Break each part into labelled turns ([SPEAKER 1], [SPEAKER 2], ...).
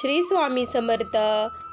[SPEAKER 1] श्री स्वामी समर्थ.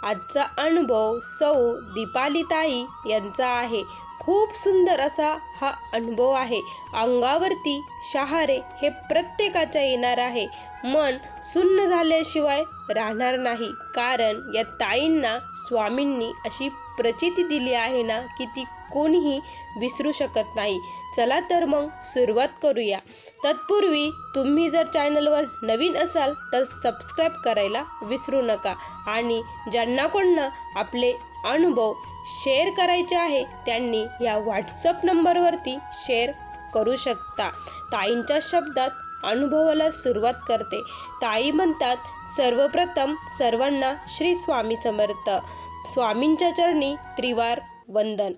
[SPEAKER 1] आजचा अनुभव सौ दीपालीताई यांचा आहे. खूप सुंदर असा हा अनुभव आहे. अंगावरती शहारे हे प्रत्येकाच्या येणार आहे. मन सुन्न झाल्याशिवाय राहणार नाही. कारण या ताईंना स्वामींनी अशी प्रचिती दिली आहे ना की ती कोणीही विसरू शकत नाही. चला तर मग सुरुवात करूया. तत्पूर्वी तुम्ही जर चॅनलवर नवीन असाल तर सबस्क्राईब करायला विसरू नका. आणि ज्यांना कोणना आपले अनुभव शेअर करायचे आहे त्यांनी या व्हॉट्सअप नंबरवरती शेअर करू शकता. ताईंच्या शब्दात अनुभवाला सुरुवात करते. ताई म्हणतात सर्वप्रथम सर्वांना श्री स्वामी समर्थ. स्वामींच्या चरणी त्रिवार वंदन.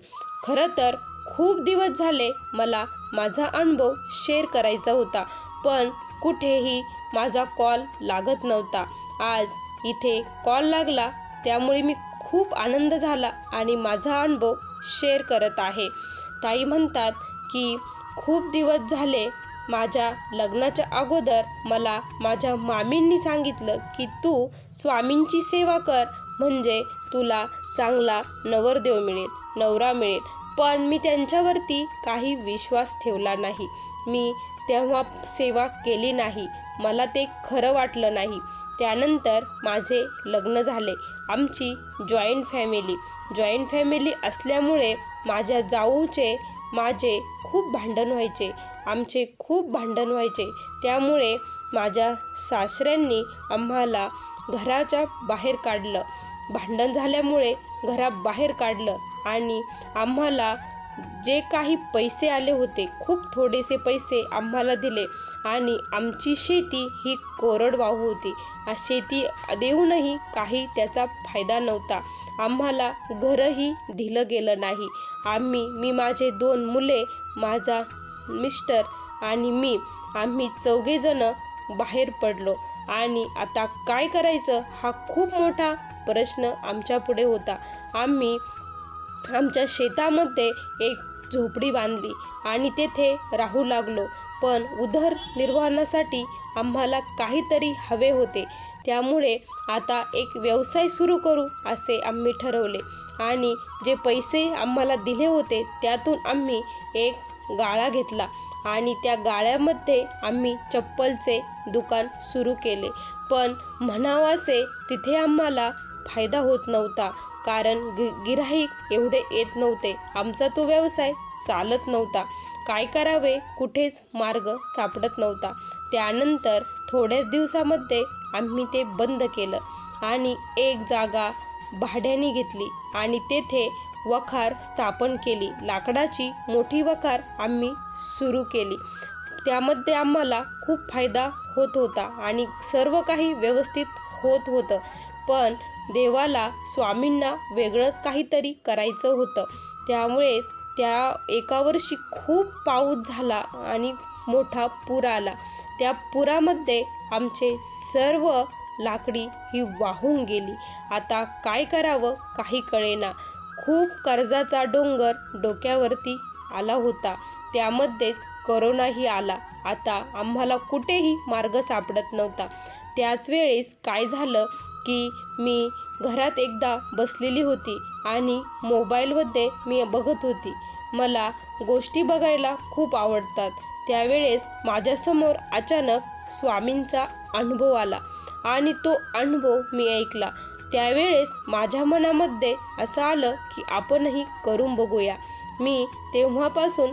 [SPEAKER 1] खरं तर खूप दिवस झाले मला माझा अनुभव शेअर करायचा होता पण कुठेही माझा कॉल लागत नव्हता. आज इथे कॉल लागला त्यामुळे मी खूप आनंद झाला आणि माझा अनुभव शेअर करत आहे. ताई म्हणतात की खूप दिवस झाले माझ्या लग्नाच्या अगोदर मला माझ्या मामींनी सांगितलं की तू स्वामींची सेवा कर म्हणजे तुला चांगला नवरदेव मिळेल नवरा मिळेल. पण मी त्यांच्यावरती काही विश्वास ठेवला नाही. मी तेव्हा सेवा केली नाही. मला ते खरं वाटलं नाही. त्यानंतर माझे लग्न झाले. आमची जॉईंट फॅमिली. जॉईंट फॅमिली असल्यामुळे माझ्या जाऊचे माझे खूप भांडण व्हायचे. आमचे खूप भांडण व्हायचे. त्यामुळे माझ्या सासऱ्यांनी आम्हाला घराच्या बाहेर काढलं. भांडण झाल्यामुळे घराबाहेर काढलं आणि आम्हाला जे काही पैसे आले होते खूप थोडेसे पैसे आम्हाला दिले आणि आमची शेती ही कोरडवाहू होती. शेती देऊनही काही त्याचा फायदा नव्हता. आम्हाला घरही दिलं गेलं नाही. आम्ही मी माझे दोन मुले माझा मिस्टर आणि मी आम्ही चौघेजणं बाहेर पडलो. आणि आता काय करायचं हा खूप मोठा प्रश्न आमच्यापुढे होता. आम्ही आमच्या शेतामध्ये एक झोपडी बांधली आणि तेथे राहू लागलो. पण उदरनिर्वाहासाठी आम्हाला काहीतरी हवे होते. त्यामुळे आता एक व्यवसाय सुरू करू असे आम्ही ठरवले. आणि जे पैसे आम्हाला दिले होते त्यातून आम्ही एक गाळा घेतला आणि त्या गाळ्यामध्ये आम्ही चप्पलचे दुकान सुरू केले. पण म्हणावासे तिथे आम्हाला फायदा होत नव्हता कारण गि गिराईक एवढे येत नव्हते. आमचा तो व्यवसाय चालत नव्हता. काय करावे? कुठेच मार्ग सापडत नव्हता. त्यानंतर थोड्याच दिवसामध्ये आम्ही ते बंद केलं आणि एक जागा भाड्याने घेतली आणि तेथे वखार स्थापन केली. लाकडाची मोठी वखार आम्ही सुरू केली. त्यामध्ये आम्हाला खूप फायदा होत होता आणि सर्व काही व्यवस्थित होत होतं. पण देवाला स्वामींना वेगळंच काहीतरी करायचं होतं. त्यामुळेच त्या एका वर्षी खूप पाऊस झाला आणि मोठा पूर आला. त्या पुरामध्ये आमचे सर्व लाकडी ही वाहून गेली. आता काय करावं काही कळेना. खूप कर्जाचा डोंगर डोक्यावरती आला होता. त्यामध्येच करोनाही आला. आता आम्हाला कुठेही मार्ग सापडत नव्हता. त्याच वेळेस काय झालं की मी घरात एकदा बसलेली होती आणि मोबाईलमध्ये मी बघत होती. मला गोष्टी बघायला खूप आवडतात. त्यावेळेस माझ्यासमोर अचानक स्वामींचा अनुभव आला आणि तो अनुभव मी ऐकला. त्यावेळेस माझ्या मनामध्ये असं आलं की आपणही करून बघूया. मी तेव्हापासून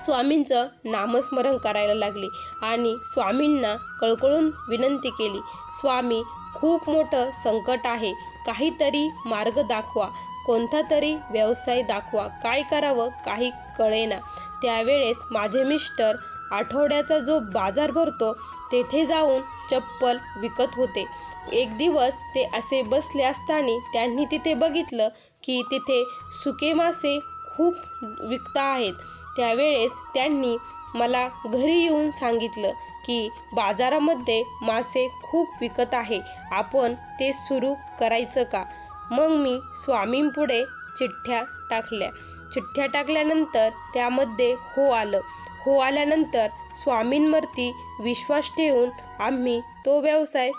[SPEAKER 1] स्वामींचं नामस्मरण करायला लागली आणि स्वामींना कळकळून विनंती केली स्वामी खूप मोठं संकट आहे. काहीतरी मार्ग दाखवा. कोणता तरी व्यवसाय दाखवा. काय करावं काही कळेना. त्यावेळेस माझे मिस्टर आठवड्याचा जो बाजार भरतो तेथे जाऊन चप्पल विकत होते. एक दिवस ते असे बसले असताना त्यांनी तिथे बघितलं की तिथे सुके मासे खूप विकता आहेत. त्यावेळेस त्यांनी मला घरी येऊन सांगितलं की बाजारामध्ये मासे खूप विकत आहे. आपण ते सुरू करायचं का? मग मी स्वामींपुढे चिठ्ठ्या टाकल्या. चिठ्ठ्या टाकल्यानंतर त्यामध्ये हो आलं. हो आल्यानंतर स्वामींवरती विश्वास ठेवून आम्ही तो व्यवसाय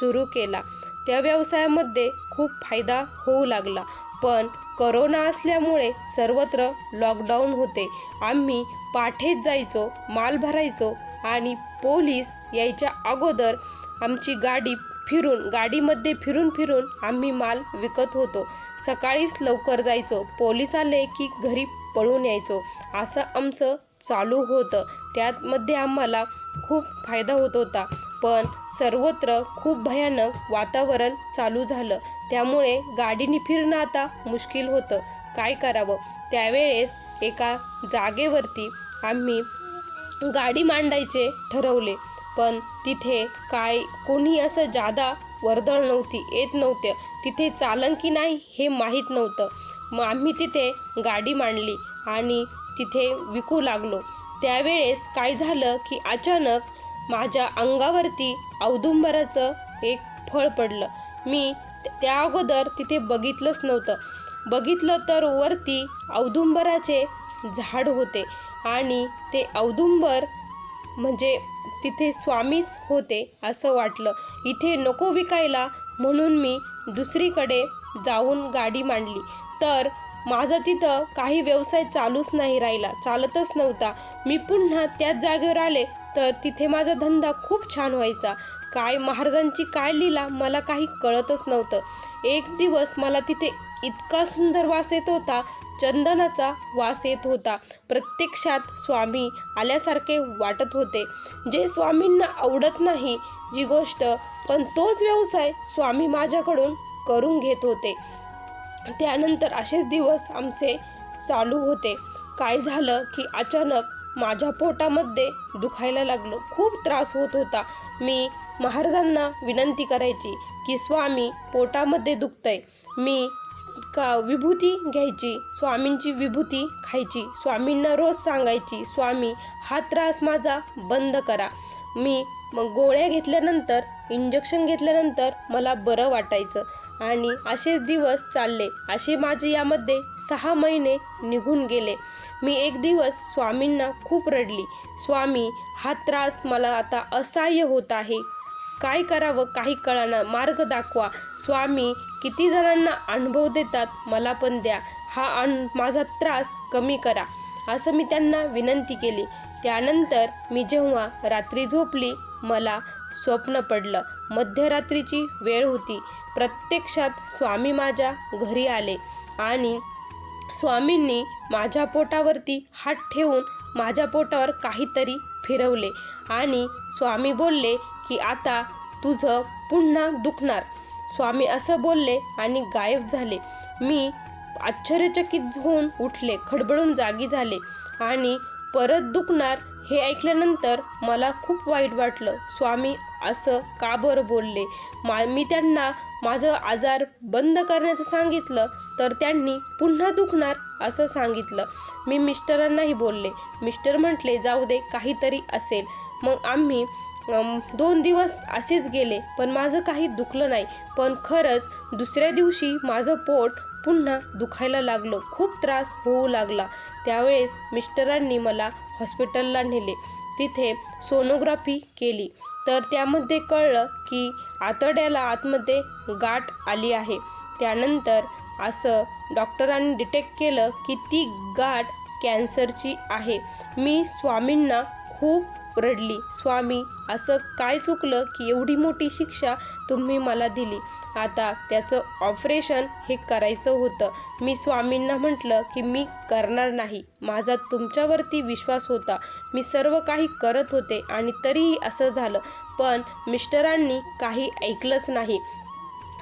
[SPEAKER 1] सुरू केला. त्या व्यवसायामध्ये खूप फायदा होऊ लागला. पण करोना असल्यामुळे सर्वत्र लॉकडाऊन होते. आम्ही पाठेत जायचो माल भरायचो आणि पोलीस यायच्या अगोदर आमची गाडी फिरून गाडीमध्ये फिरून फिरून आम्ही माल विकत होतो. सकाळीच लवकर जायचो. पोलीस आले की घरी पळून यायचो. असं आमचं चालू होतं. त्यामध्ये आम्हाला खूप फायदा होत होता. पण सर्वत्र खूप भयानक वातावरण चालू झालं. त्यामुळे गाडीने फिरणं आता मुश्किल होतं. काय करावं? त्यावेळेस एका जागेवरती आम्ही गाडी मांडायचे ठरवले. पण तिथे काय कोणी असं जादा वर्दळ नव्हती येत नव्हतं. तिथे चालन की नाही हे माहीत नव्हतं. मग आम्ही तिथे गाडी मांडली आणि तिथे विकू लागलो. त्यावेळेस काय झालं की अचानक माझ्या अंगावरती औदुंबराचं एक फळ पडलं. मी त्या अगोदर तिथे बघितलंच नव्हतं. बघितलं तर वरती औदुंबराचे झाड होते आणि ते औदुंबर म्हणजे तिथे स्वामीच होते असं वाटलं. इथे नको विकायला म्हणून मी दुसरीकडे जाऊन गाडी मांडली. तर माझा तिथं काही व्यवसाय चालूच नाही राहिला चालतच नव्हता. मी पुन्हा त्याच जागेवर आले तर तिथे माझा धंदा खूप छान व्हायचा. काय महाराजांची काय लिला मला काही कळतच नव्हतं. एक दिवस मला तिथे इतका सुंदर वास येत होता चंदनाचा वास येत होता. प्रत्यक्षात स्वामी आल्यासारखे वाटत होते. जे स्वामींना आवडत नाही जी गोष्ट पण तोच व्यवसाय स्वामी माझ्याकडून करून घेत होते. त्यानंतर असेच दिवस आमचे चालू होते. काय झालं की अचानक माझ्या पोटामध्ये दुखायला लागलं. खूप त्रास होत होता. मी महाराजांना विनंती करायची की स्वामी पोटामध्ये दुखतंय. मी का विभूती घ्यायची स्वामींची विभूती खायची स्वामींना रोज सांगायची स्वामी हा त्रास माझा बंद करा. मी मग गोळ्या घेतल्यानंतर इंजेक्शन घेतल्यानंतर मला बरं वाटायचं. आणि असेच दिवस चालले. असे माझे यामध्ये सहा महिने निघून गेले. मी एक दिवस स्वामींना खूप रडली. स्वामी हा त्रास मला आता असह्य होत आहे. काय करावं काही कळाना. मार्ग दाखवा. स्वामी किती जणांना अनुभव देतात मला पण द्या. हा अन माझा त्रास कमी करा. असं मी त्यांना विनंती केली. त्यानंतर मी जेव्हा रात्री झोपली मला स्वप्न पडलं. मध्यरात्रीची वेळ होती. प्रत्यक्षात स्वामी माझ्या घरी आले आणि स्वामींनी माझ्या पोटावरती हात ठेवून माझ्या पोटावर काहीतरी फिरवले आणि स्वामी बोलले की आता तुझं पुन्हा दुखणार. स्वामी असं बोलले आणि गायब झाले. मी आश्चर्यचकित होऊन उठले खडबडून जागी झाले आणि परत दुखणार हे ऐकल्यानंतर मला खूप वाईट वाटलं. स्वामी असं का बरं बोलले? मा मी त्यांना माझं आजार बंद करण्याचं सांगितलं तर त्यांनी पुन्हा दुखणार असं सांगितलं. मी मिस्टरांनाही बोलले. मिस्टर म्हटले जाऊ दे काहीतरी असेल. मग आम्ही दोन दिवस असेच गेले पण माझं काही दुखलं नाही. पण खरंच दुसऱ्या दिवशी माझं पोट पुन्हा दुखायला लागलं. खूप त्रास होऊ लागला. त्यावेळेस मिस्टरांनी मला हॉस्पिटलला नेले. तिथे सोनोग्राफी केली. तर त्यामध्ये कळलं की आतड्याला आतमध्ये गाठ आली आहे. त्यानंतर असं डॉक्टरांनी डिटेक्ट केलं की ती गाठ कॅन्सरची आहे. मी स्वामींना खूप रडली. स्वामी असं काय चुकलं की एवढी मोठी शिक्षा तुम्ही मला दिली? आता त्याचं ऑपरेशन हे करायचं होतं. मी स्वामींना म्हटलं की मी करणार नाही. माझा तुमच्यावरती विश्वास होता. मी सर्व काही करत होते आणि तरीही असं झालं. पण मिस्टरांनी काही ऐकलंच नाही.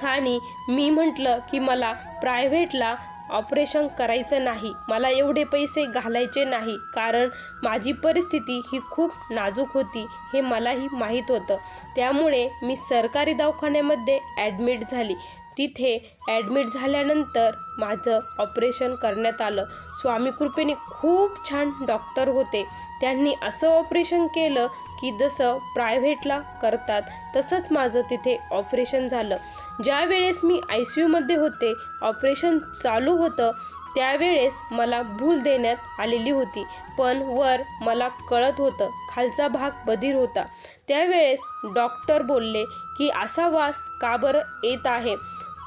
[SPEAKER 1] आणि मी म्हटलं की मला प्रायव्हेटला ऑपरेशन करायचं नाही. मला एवढे पैसे घालायचे नाही. कारण माझी परिस्थिती ही खूप नाजूक होती हे मलाही माहीत होतं. त्यामुळे मी सरकारी दवाखान्यामध्ये ॲडमिट झाली. तिथे ॲडमिट झाल्यानंतर माझं ऑपरेशन करण्यात आलं. स्वामी कृपेने खूप छान डॉक्टर होते. त्यांनी असं ऑपरेशन केलं की जसं प्रायव्हेटला करतात तसंच माझं तिथे ऑपरेशन झालं. ज्या वेळेस मी आय सी यूमध्ये होते ऑपरेशन चालू होतं त्यावेळेस मला भूल देण्यात आलेली होती. पण वर मला कळत होतं खालचा भाग बधीर होता. त्यावेळेस डॉक्टर बोलले की असा वास का बरं येत आहे?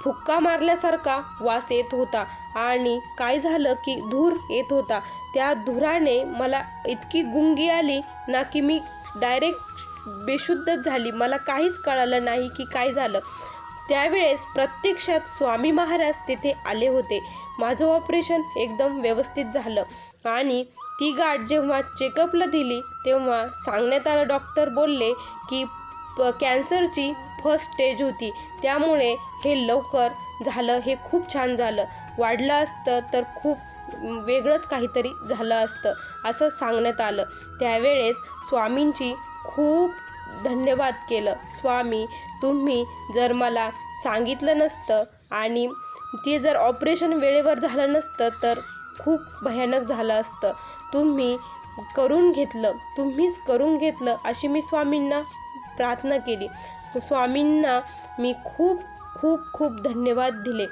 [SPEAKER 1] फुक्का मारल्यासारखा वास येत होता आणि काय झालं की धूर येत होता. त्या धुराने मला इतकी गुंगी आली ना की मी डायरेक्ट बेशुद्धच झाली. मला काहीच कळालं नाही की काय झालं. त्यावेळेस प्रत्यक्षात स्वामी महाराज तेथे आले होते. माझं ऑपरेशन एकदम व्यवस्थित झालं. आणि ती गाठ जेव्हा चेकअपला दिली तेव्हा सांगण्यात आलं डॉक्टर बोलले की प कॅन्सरची फर्स्ट स्टेज होती. त्यामुळे हे लवकर झालं हे खूप छान झालं. वाढलं असतं तर खूप वेगळंच काहीतरी झालं असतं असं सांगण्यात आलं. त्यावेळेस स्वामींची खूप धन्यवाद केलं. स्वामी तुम्ही जर मला सांगितलं नसतं आणि ते जर ऑपरेशन वेळेवर झालं नसतं तर खूप भयानक झालं असतं. तुम्ही करून घेतलं तुम्हीच करून घेतलं अशी मी स्वामींना प्रार्थना केली. स्वामींना मी खूप खूप खूप धन्यवाद दिले.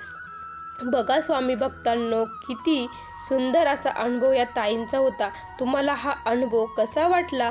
[SPEAKER 1] बघा स्वामी भक्तांनो किती सुंदर असा अनुभव या ताईंचा होता. तुम्हाला हा अनुभव कसा वाटला?